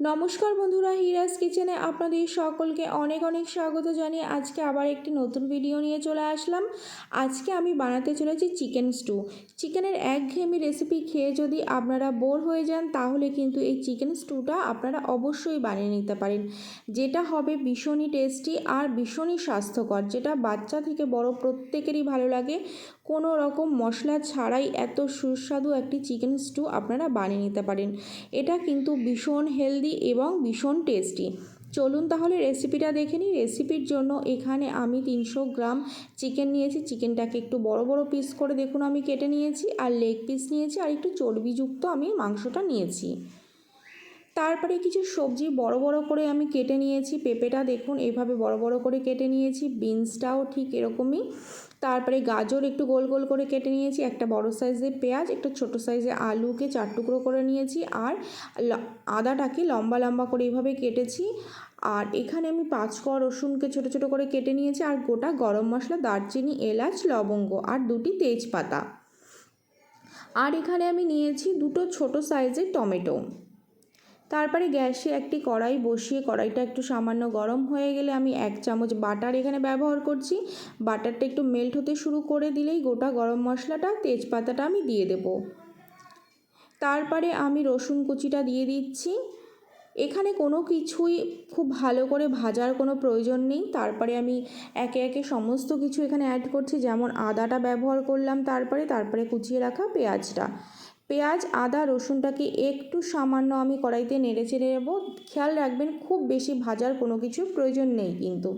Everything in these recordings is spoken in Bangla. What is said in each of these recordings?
নমস্কার বন্ধুরা হিরাজ কিচেনে আপনাদের সকলকে অনেক অনেক স্বাগত জানিয়ে আজকে আবার একটি নতুন ভিডিও নিয়ে চলে আসলাম। আজকে আমি বানাতে চলেছি চিকেন স্টু চিকেনের একঘেয়েমি রেসিপি খেয়ে যদি আপনারা বোর হয়ে যান, তাহলে কিন্তু এই চিকেন স্টুটা আপনারা অবশ্যই বানিয়ে নিতে পারেন। যেটা হবে ভীষণই টেস্টি আর ভীষণই স্বাস্থ্যকর। যেটা বাচ্চা থেকে বড় প্রত্যেকেরই ভালো লাগে। কোনো রকম মশলা ছাড়াই এত সুস্বাদু একটি চিকেন স্টু আপনারা বানিয়ে নিতে পারেন। এটা কিন্তু ভীষণ হেলদি এবং ভীষণ টেস্টি। চলুন তাহলে রেসিপিটা দেখে নিই। রেসিপির জন্য এখানে আমি তিনশো গ্রাম চিকেন নিয়েছি। চিকেনটাকে একটু বড় বড় পিস করে দেখুন আমি কেটে নিয়েছি, আর লেগ পিস নিয়েছি, আর একটু চর্বিযুক্ত আমি মাংসটা নিয়েছি। তারপরে কিছু সবজি বড় বড় করে আমি কেটে নিয়েছি। পেঁপেটা দেখুন, এভাবে বড় বড় করে কেটে নিয়েছি। বিনসটাও ঠিক এরকমই। তারপরে গাজর একটু গোল গোল করে কেটে নিয়েছি। একটা বড় সাইজের পেঁয়াজ, একটা ছোট সাইজের আলুকে চার টুকরো করে নিয়েছি। আর আদাটাকে লম্বা লম্বা করে এইভাবে কেটেছি। আর এখানে আমি পাঁচ কোয়া রসুনকে ছোট ছোট করে কেটে নিয়েছি। আর গোটা গরম মশলা, দারচিনি, এলাচ, লবঙ্গ আর দুটি তেজপাতা। আর এখানে আমি নিয়েছি দুটো ছোট সাইজের টমেটো। তারপরে গ্যাসে একটি কড়াই বসিয়ে কড়াইটা একটু সামান্য গরম হয়ে গেলে আমি এক চামচ বাটার এখানে ব্যবহার করছি। বাটারটা একটু মেল্ট হতে শুরু করে দিলেই গোটা গরম মশলাটা, তেজপাতাটা আমি দিয়ে দেব। তারপরে আমি রসুন কুচিটা দিয়ে দিচ্ছি। এখানে কোনো কিছুই খুব ভালো করে ভাজার কোনো প্রয়োজন নেই। তারপরে আমি একে একে সমস্ত কিছু এখানে অ্যাড করছি, যেমন আদাটা ব্যবহার করলাম তারপরে তারপরে কুচিয়ে রাখা পেঁয়াজটা। পেঁয়াজ, আদা, রসুনটাকে একটু সামান্য আমি কড়াইতে নেড়ে চেড়ে নেব। খেয়াল রাখবেন, খুব বেশি ভাজার কোনো কিছু প্রয়োজন নেই কিন্তু।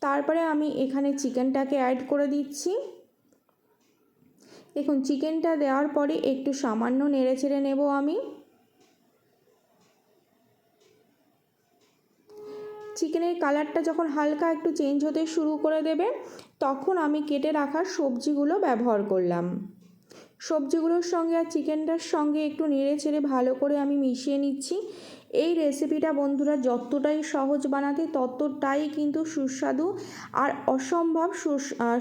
তারপরে আমি এখানে চিকেনটাকে অ্যাড করে দিচ্ছি। দেখুন, চিকেনটা দেওয়ার পরে একটু সামান্য নেড়ে চেড়ে নেব আমি। চিকেনের কালারটা যখন হালকা একটু চেঞ্জ হতে শুরু করে দেবে, তখন আমি কেটে রাখার সবজিগুলো ব্যবহার করলাম। সবজিগুলোর সঙ্গে আর চিকেনটার সঙ্গে একটু নেড়ে চেড়ে ভালো করে আমি মিশিয়ে নিচ্ছি। এই রেসিপিটা বন্ধুরা যতটাই সহজ বানাতে ততটাই কিন্তু সুস্বাদু আর অসম্ভব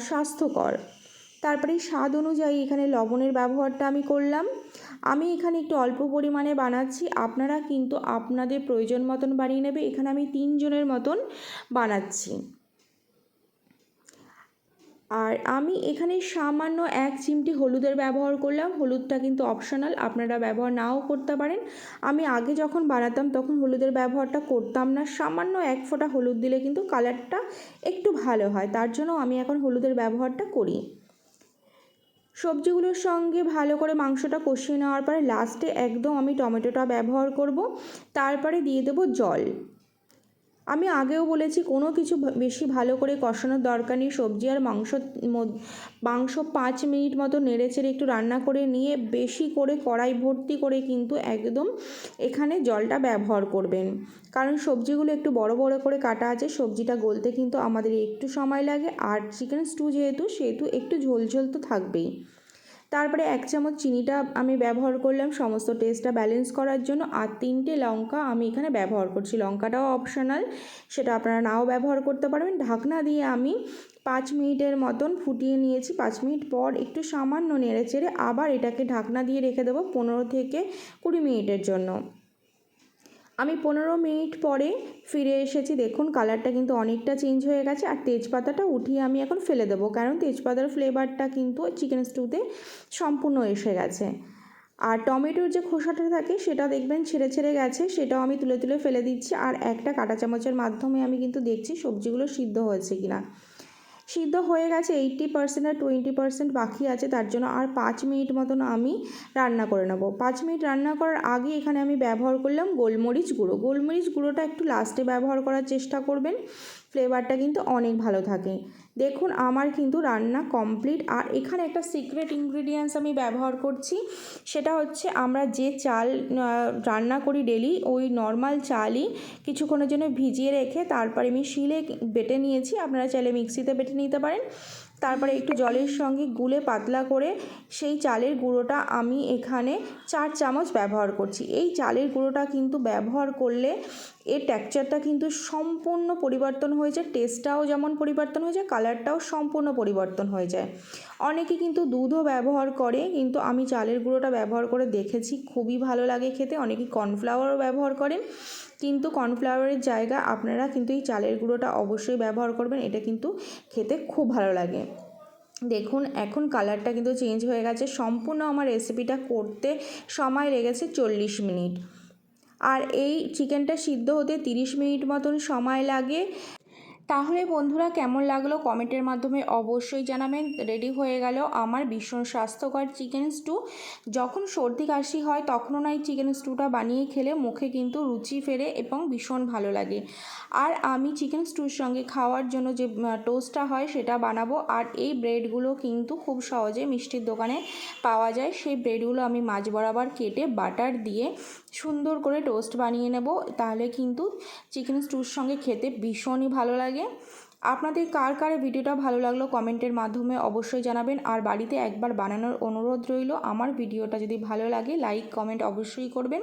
স্বাস্থ্যকর। তারপরে স্বাদ অনুযায়ী এখানে লবণের ব্যবহারটা আমি করলাম। আমি এখানে একটু অল্প পরিমাণে বানাচ্ছি। আপনারা কিন্তু আপনাদের প্রয়োজন মতন বানিয়ে নেবে। এখানে আমি তিনজনের মতন বানাচ্ছি। আর আমি এখানে সামান্য এক চিমটি হলুদের ব্যবহার করলাম। হলুদটা কিন্তু অপশনাল আপনারা ব্যবহার নাও করতে পারেন। আমি আগে যখন বানাতাম তখন হলুদের ব্যবহারটা করতাম না। সামান্য এক ফোঁটা হলুদ দিলে কিন্তু কালারটা একটু ভালো হয়, তার জন্য আমি এখন হলুদের ব্যবহারটা করি। সবজিগুলোর সঙ্গে ভালো করে মাংসটা কষিয়ে নেওয়ার পরে লাস্টে একদম আমি টমেটোটা ব্যবহার করব। তারপরে দিয়ে দেবো জল। আমি আগেও বলেছি, কোনো কিছু বেশি ভালো করে কষানোর দরকার নেই। সবজি আর মাংস মাংস পাঁচ মিনিট মতো নেড়ে চেড়ে একটু রান্না করে নিয়ে বেশি করে কড়াই ভর্তি করে কিন্তু একদম এখানে জলটা ব্যবহার করবেন। কারণ সবজিগুলো একটু বড় বড় করে কাটা আছে, সবজিটা গলতে কিন্তু আমাদের একটু সময় লাগে। আর চিকেন স্টু যেহেতু, সেহেতু একটু ঝোল ঝোল তো থাকবেই। তারপরে এক চামচ চিনিটা আমি ব্যবহার করলাম সমস্ত টেস্টটা ব্যালেন্স করার জন্য, আর তিনটে লঙ্কা আমি এখানে ব্যবহার করছি। লঙ্কাটাও অপশনাল সেটা আপনারা নাও ব্যবহার করতে পারবেন। ঢাকনা দিয়ে আমি পাঁচ মিনিটের মতন ফুটিয়ে নিয়েছি। পাঁচ মিনিট পর একটু সামান্য নেড়ে চেড়ে আবার এটাকে ঢাকনা দিয়ে রেখে দেবো পনেরো থেকে কুড়ি মিনিটের জন্য। আমি পনেরো মিনিট পরে ফিরে এসেছি। দেখুন, কালারটা কিন্তু অনেকটা চেঞ্জ হয়ে গেছে আর তেজপাতাটা উঠিয়ে আমি এখন ফেলে দেবো, কারণ তেজপাতার ফ্লেভারটা কিন্তু চিকেন স্টুতে সম্পূর্ণ এসে গেছে। আর টমেটোর যে খোসাটা থাকে, সেটা দেখবেন ছেড়ে ছেড়ে গেছে, সেটাও আমি তুলে তুলে ফেলে দিচ্ছি। আর একটা কাঁটা চামচের মাধ্যমে আমি কিন্তু দেখছি সবজিগুলো সিদ্ধ হয়েছে কিনা। সিদ্ধ হয়ে গেছে এইটটি পার্সেন্ট আর টোয়েন্টি পার্সেন্ট বাকি আছে, তার জন্য আর পাঁচ মিনিট মতন আমি রান্না করে নেব। পাঁচ মিনিট রান্না করার আগে এখানে আমি ব্যবহার করলাম গোলমরিচ গুঁড়ো। গোলমরিচ গুঁড়োটা একটু লাস্টে ব্যবহার করার চেষ্টা করবেন। ফ্লেভারটা কিন্তু অনেক ভালো থাকে। দেখুন, আমার কিন্তু রান্না কমপ্লিট আর এখানে একটা সিক্রেট ইনগ্রিডিয়েন্টস আমি ব্যবহার করছি। সেটা হচ্ছে আমরা যে চাল রান্না করি ডেলি ওই নর্মাল চালই কিছুক্ষণের জন্য ভিজিয়ে রেখে তারপরে আমি শিলে বেটে নিয়েছি। আপনারা চাইলে মিক্সিতে বেটে নিতে পারেন। তারপরে একটু জলের সঙ্গে গুলে পাতলা করে সেই চালের গুঁড়োটা আমি এখানে চার চামচ ব্যবহার করছি। এই চালের গুঁড়োটা কিন্তু ব্যবহার করলে এর টেক্সচারটা কিন্তু সম্পূর্ণ পরিবর্তন হয়ে যায় টেস্টটাও যেমন পরিবর্তন হয়ে যায় কালারটাও সম্পূর্ণ পরিবর্তন হয়ে যায়। অনেকে কিন্তু দুধও ব্যবহার করে, কিন্তু আমি চালের গুঁড়োটা ব্যবহার করে দেখেছি, খুবই ভালো লাগে খেতে। অনেকে কর্নফ্লাওয়ারও ব্যবহার করেন। কিন্তু কর্নফ্লাওয়ারের জায়গা আপনারা কিন্তু এই চালের গুঁড়োটা অবশ্যই ব্যবহার করবেন, এটা কিন্তু খেতে খুব ভালো লাগে। দেখুন, এখন কালারটা কিন্তু চেঞ্জ হয়ে গেছে, সম্পূর্ণ আমার রেসিপিটা করতে সময় লেগেছে চল্লিশ মিনিট। আর এই চিকেনটা সিদ্ধ হতে তিরিশ মিনিট মতন সময় লাগে তাহলে বন্ধুরা কেমন লাগল কমেন্টের মাধ্যমে অবশ্যই জানাবেন। রেডি হয়ে গেল আমার ভীষণ স্বাস্থ্যকর চিকেন স্টু। যখন সর্দি কাশি হয় তখনও না এই চিকেন স্টুটা বানিয়ে খেলে মুখে কিন্তু রুচি ফেরে এবং ভীষণ ভালো লাগে। আর আমি চিকেন স্টুর সঙ্গে খাওয়ার জন্য যে টোস্টটা হয় সেটা বানাবো। আর এই ব্রেডগুলো কিন্তু খুব সহজে মিষ্টির দোকানে পাওয়া যায়। সেই ব্রেডগুলো আমি মাঝ বরাবর কেটে বাটার দিয়ে সুন্দর করে টোস্ট বানিয়ে নেব। তাহলে কিন্তু চিকেন স্টুর সঙ্গে খেতে ভীষণই ভালো লাগে। আপনাদের কার কার ভিডিওটা ভালো লাগল কমেন্টের মাধ্যমে অবশ্যই জানাবেন। আর বাড়িতে একবার বানানোর অনুরোধ রইল, আমার ভিডিওটা যদি ভালো লাগে লাইক কমেন্ট অবশ্যই করবেন।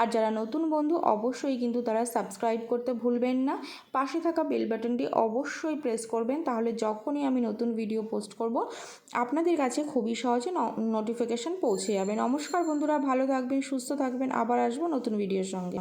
আর যারা নতুন বন্ধু, অবশ্যই কিন্তু তারা সাবস্ক্রাইব করতে ভুলবেন না। পাশে থাকা বেল বাটনটি অবশ্যই প্রেস করবেন, তাহলে যখনই আমি নতুন ভিডিও পোস্ট করব, আপনাদের কাছে খুবই সহজে নোটিফিকেশান পৌঁছে যাবে। নমস্কার বন্ধুরা, ভালো থাকবেন, সুস্থ থাকবেন, আবার আসব নতুন ভিডিওর সঙ্গে।